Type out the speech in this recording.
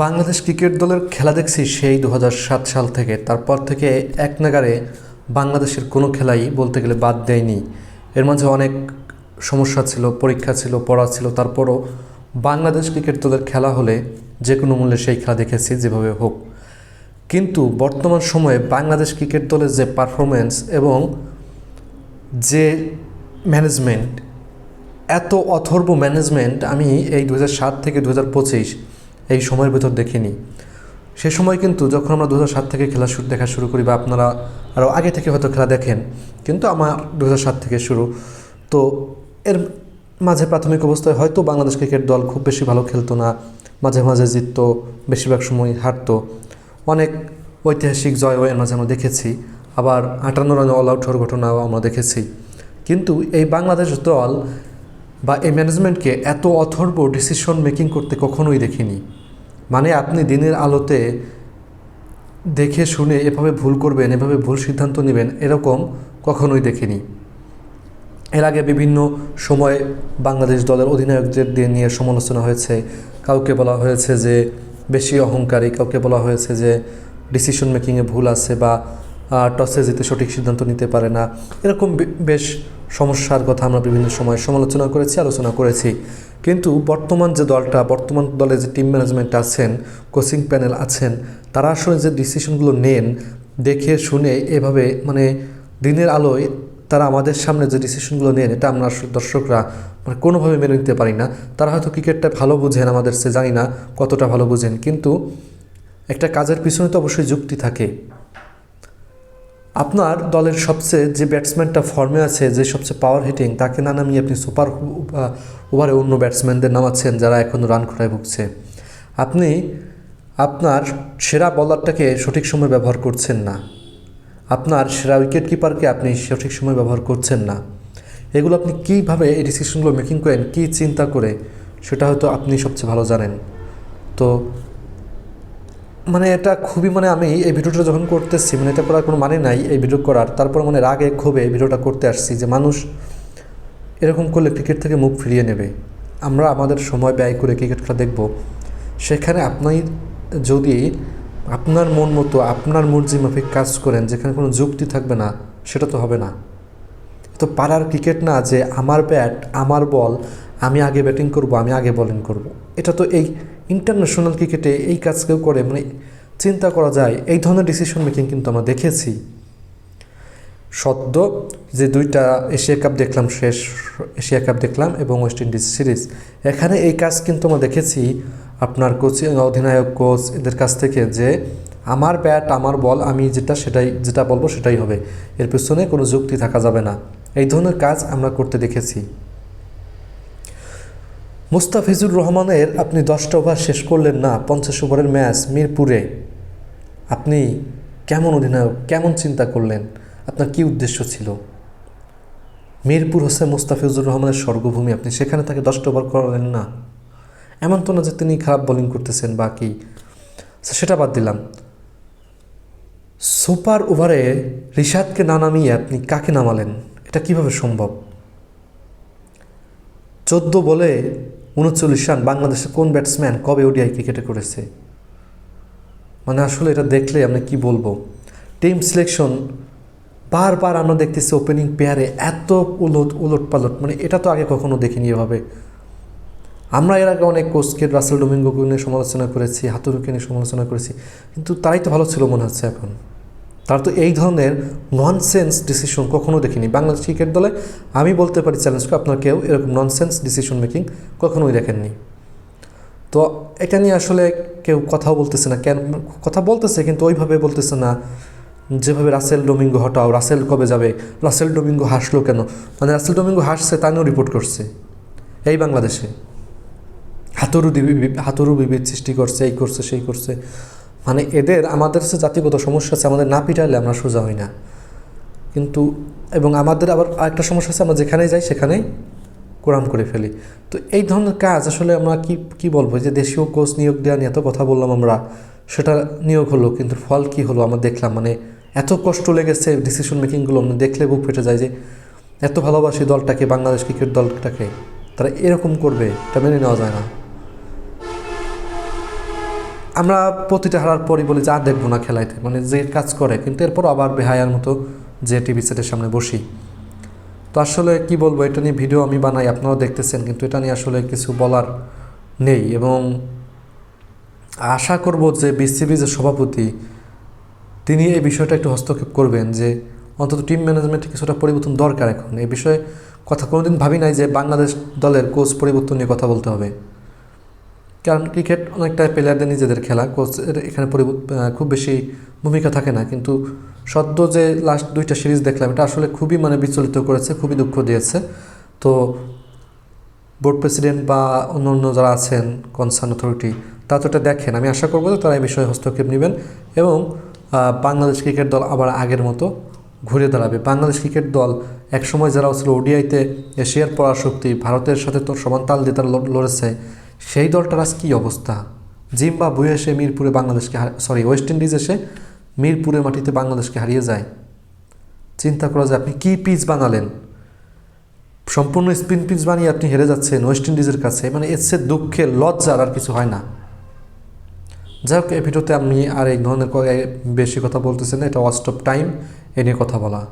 Bangladesh cricket দলের খেলা দেখছি সেই দু হাজার সাত সাল থেকে। তারপর থেকে এক নাগারে বাংলাদেশের কোনো খেলাই বলতে গেলে বাদ দেয়নি। এর মাঝে অনেক সমস্যা ছিল, পরীক্ষা ছিল, পড়া ছিল। তারপরও বাংলাদেশ ক্রিকেট দলের খেলা হলে যে কোনো মূল্যে সেই খেলা দেখেছি যেভাবে হোক। কিন্তু বর্তমান সময়ে বাংলাদেশ ক্রিকেট দলের যে পারফরমেন্স এবং যে ম্যানেজমেন্ট, এত অথর্ব ম্যানেজমেন্ট আমি এই দু থেকে দু হাজার পঁচিশ এই সময়ের ভেতর দেখিনি। সে সময় কিন্তু যখন আমরা দু সাত থেকে খেলা শুরু, দেখা শুরু করি বা আপনারা আরও আগে থেকে হয়তো খেলা দেখেন, কিন্তু আমার দু সাত থেকে শুরু, তো এর মাঝে প্রাথমিক অবস্থায় হয়তো বাংলাদেশ ক্রিকেট দল খুব বেশি ভালো খেলতো না, মাঝে মাঝে জিততো, বেশিরভাগ সময় হারতো। অনেক ঐতিহাসিক জয় এর মাঝে আমরা দেখেছি, আবার আটান্ন রানে অল আউট হওয়ার ঘটনাও আমরা দেখেছি। কিন্তু এই বাংলাদেশ দল বা এই ম্যানেজমেন্টকে এত অথর্ব ডিসিশন মেকিং করতে কখনোই দেখিনি। মানে আপনি দিনের আলোতে দেখে শুনে এভাবে ভুল করবেন, এভাবে ভুল সিদ্ধান্ত নেবেন, এরকম কখনোই দেখিনি। এর আগে বিভিন্ন সময় বাংলাদেশ দলের অধিনায়কদের দিয়ে নিয়ে সমালোচনা হয়েছে। কাউকে বলা হয়েছে যে বেশি অহংকারী, কাউকে বলা হয়েছে যে ডিসিশন মেকিংয়ে ভুল আছে বা টসে জিতে সঠিক সিদ্ধান্ত নিতে পারে না। এরকম বেশ সমস্যার কথা আমরা বিভিন্ন সময় সমালোচনা করেছি, আলোচনা করেছি। কিন্তু বর্তমান যে দলটা, বর্তমান দলে যে টিম ম্যানেজমেন্ট আছেন কোচিং প্যানেল আছেন, তারা আসলে যে ডিসিশনগুলো নেন, দেখে শুনে এভাবে মানে দিনের আলোয় তারা আমাদের সামনে যে ডিসিশনগুলো নেন, এটা আমরা আসলে দর্শকরা মানে কোনোভাবে মেনে নিতে পারি না। তারা হয়তো ক্রিকেটটা ভালো বুঝেন আমাদের সে জানি না কতটা ভালো বুঝেন। কিন্তু একটা কাজের পিছনে তো অবশ্যই যুক্তি থাকে। আপনার দলের সবচেয়ে যে ব্যাটসম্যানটা ফর্মে আছে, যে সবচেয়ে পাওয়ার হিটিং তাকে না নামিয়ে আপনি সুপার ওভারে অন্য ব্যাটসম্যানদের নামাচ্ছেন যারা এখন রান খোঁড়ায় ভুগছে। আপনি আপনার সেরা বলারটাকে সঠিক সময় ব্যবহার করছেন না। আপনার সেরা উইকেট কিপারকে আপনি সঠিক সময় ব্যবহার করছেন না। এগুলো আপনি কীভাবে এই ডিসিশনগুলো মেকিং করেন, কী চিন্তা করে, সেটা হয়তো আপনি সবচেয়ে ভালো জানেন। তো মানে এটা খুবই মানে আমি এই ভিডিওটা যখন করতেছি মানে এটা করার কোনো মানে নাই এই ভিডিও করার। তারপর মানে রাগে ক্ষোভে এই ভিডিওটা করতে আসছি যে মানুষ এরকম করলে ক্রিকেট থেকে মুখ ফিরিয়ে নেবে। আমরা আমাদের সময় ব্যয় করে ক্রিকেট খেলা দেখব। সেখানে আপনি যদি আপনার মন মতো, আপনার মর্জি মাফিক কাজ করেন, যেখানে কোনো যুক্তি থাকবে না, সেটা তো হবে না। তো পাড়ার ক্রিকেট না যে আমার ব্যাট, আমার বল, আমি আগে ব্যাটিং করব, আমি আগে বোলিং করব। এটা তো এই ইন্টারন্যাশনাল ক্রিকেটে এই কাজ কেউ করে মানে চিন্তা করা যায়, এই ধরনের ডিসিশন মেকিং কিন্তু আমরা দেখেছি। সদ্য যে দুইটা এশিয়া কাপ দেখলাম, শেষ এশিয়া কাপ দেখলাম এবং ওয়েস্ট ইন্ডিজ সিরিজ এখানে এই কাজ কিন্তু আমরা দেখেছি আপনার কোচিং অধিনায়ক কোচ এদের কাছ থেকে যে আমার ব্যাট আমার বল আমি যেটা সেটাই, যেটা বলব সেটাই হবে। এর পেছনে কোনো যুক্তি থাকা যাবে না। এই ধরনের কাজ আমরা করতে দেখেছি। মুস্তাফিজুর রহমানের আপনি দশটা ওভার শেষ করলেন না পঞ্চাশ ওভারের ম্যাচ মিরপুরে। আপনি কেমন অধিনায়ক কেমন চিন্তা করলেন? আপনার কি উদ্দেশ্য ছিল? মিরপুর হোসেন মুস্তাফিজুর রহমানের স্বর্গভূমি আপনি সেখানে তাকে দশটা ওভার করালেন না? এমন তো না যে তিনি খারাপ বোলিং করতেছেন বা কি? আচ্ছা, সেটা বাদ দিলাম। সুপার ওভারে রিশাদকে না নামিয়ে আপনি কাকে নামালেন? এটা কীভাবে সম্ভব? চোদ্দ বলে উনচল্লিশ রান বাংলাদেশের কোন ব্যাটসম্যান কবে ওডিআই ক্রিকেটে করেছে? মানে আসলে এটা দেখলে আমরা কি বলব? টিম সিলেকশন বারবার আমরা দেখতেছি ওপেনিং পেয়ারে এত উলট উলট পালট মানে এটা তো আগে কখনো দেখিনি এভাবে। আমরা এর আগে অনেক কোচকে রাসেল ডোমিঙ্গোকে নিয়ে সমালোচনা করেছি, হাতুরুকে নিয়ে সমালোচনা করেছি, কিন্তু তারাই তো ভালো ছিল মনে হচ্ছে এখন। তারা তো এই ধরনের ননসেন্স ডিসিশন কখনো দেখিনি। বাংলাদেশ ক্রিকেট দলে আমি বলতে পারি চ্যালেঞ্জ করে আপনার কেউ এরকম ননসেন্স ডিসিশন মেকিং কখনোই দেখেননি। তো এটা নিয়ে আসলে কেউ কথাও বলতেছে না। কেন? কথা বলতেছে কিন্তু ওইভাবে বলতেছে না যেভাবে রাসেল ডোমিঙ্গো হটাও, রাসেল কবে যাবে, রাসেল ডোমিঙ্গো হাসলো কেন? মানে রাসেল ডোমিঙ্গো হাসছে, তা নিয়েও রিপোর্ট করছে এই বাংলাদেশে। হাতুরু দিবি হাতুরু বিবিধ সৃষ্টি করছে, এই করছে, সেই করছে। মানে এদের, আমাদের যে জাতিগত সমস্যা আছে আমাদের না পিটালে আমরা সোজা হই না। কিন্তু, এবং আমাদের আবার আরেকটা সমস্যা আছে আমরা যেখানেই যাই সেখানেই কোরআন করে ফেলি। তো এই ধরনের কাজ আসলে আমরা কি কি বলব? যে দেশীয় কোচ নিয়োগ দেওয়া নিয়ে এত কথা বললাম আমরা, সেটা নিয়োগ হলো, কিন্তু ফল কি হলো আমরা দেখলাম। মানে এত কষ্ট লেগেছে ডিসিশন মেকিংগুলো আমরা দেখলে বুক ফেটে যায় যে এত ভালোবাসি দলটাকে, বাংলাদেশ ক্রিকেট দলটাকে। তারা এরকম করবে, এটা মেনে নেওয়া যায় না। আমরা প্রতিটা হারার পরই বলি, যা দেখব না খেলাইতে। মানে যে কাজ করে, কিন্তু এরপর আবার বেহায়ার মতো যে টিভি সেটের সামনে বসি। তো আসলে কি বলব, এটা নিয়ে ভিডিও আমি বানাই, আপনারাও দেখতেছেন, কিন্তু এটা নিয়ে আসলে কিছু বলার নেই। এবং আশা করব যে বিসিবি যে সভাপতি, তিনি এই বিষয়টা একটু হস্তক্ষেপ করবেন যে, অন্তত টিম ম্যানেজমেন্টে কিছুটা পরিবর্তন দরকার এখন। এই বিষয়ে কথা কোনোদিন ভাবি নাই যে, বাংলাদেশ দলের কোচ পরিবর্তন নিয়ে কথা বলতে হবে। কারণ ক্রিকেট অনেকটা প্লেয়ারদের নিজেদের খেলা কোচের এখানে খুব বেশি ভূমিকা থাকে না। কিন্তু সদ্য যে লাস্ট দুইটা সিরিজ দেখলাম, এটা আসলে খুবই মানে বিচলিত করেছে, খুবই দুঃখ দিয়েছে। তো বোর্ড প্রেসিডেন্ট বা অন্য অন্য যারা আছেন কনসার্ন অথরিটি তারা তো এটা দেখেন। আমি আশা করব যে তারা এই বিষয়ে হস্তক্ষেপ নেবেন এবং বাংলাদেশ ক্রিকেট দল আবার আগের মতো ঘুরে দাঁড়াবে। বাংলাদেশ ক্রিকেট দল একসময় যারা ছিল ওডিআইতে এশিয়ার পরাশক্তি, ভারতের সাথে তো সমান তাল দিয়ে তারা লড়েছে। সেই দলটার আজ কী অবস্থা? জিম্বাবুয়ে এসে মিরপুরে বাংলাদেশকে সরি ওয়েস্ট ইন্ডিজ এসে মিরপুরের মাটিতে বাংলাদেশকে হারিয়ে যায়। চিন্তা করা যায়, আপনি কী পিচ বানালেন? সম্পূর্ণ স্পিন পিচ বানিয়ে আপনি হেরে যাচ্ছেন ওয়েস্ট ইন্ডিজের কাছে। মানে চেয়ে দুঃখের লজ্জার আর কিছু হয় না। যাই হোক, এই ভিডিওতে আমি আর এই ধরনের বেশি কথা বলতেছি না। এটা ওয়াস্ট অফ টাইম এ নিয়ে কথা বলা।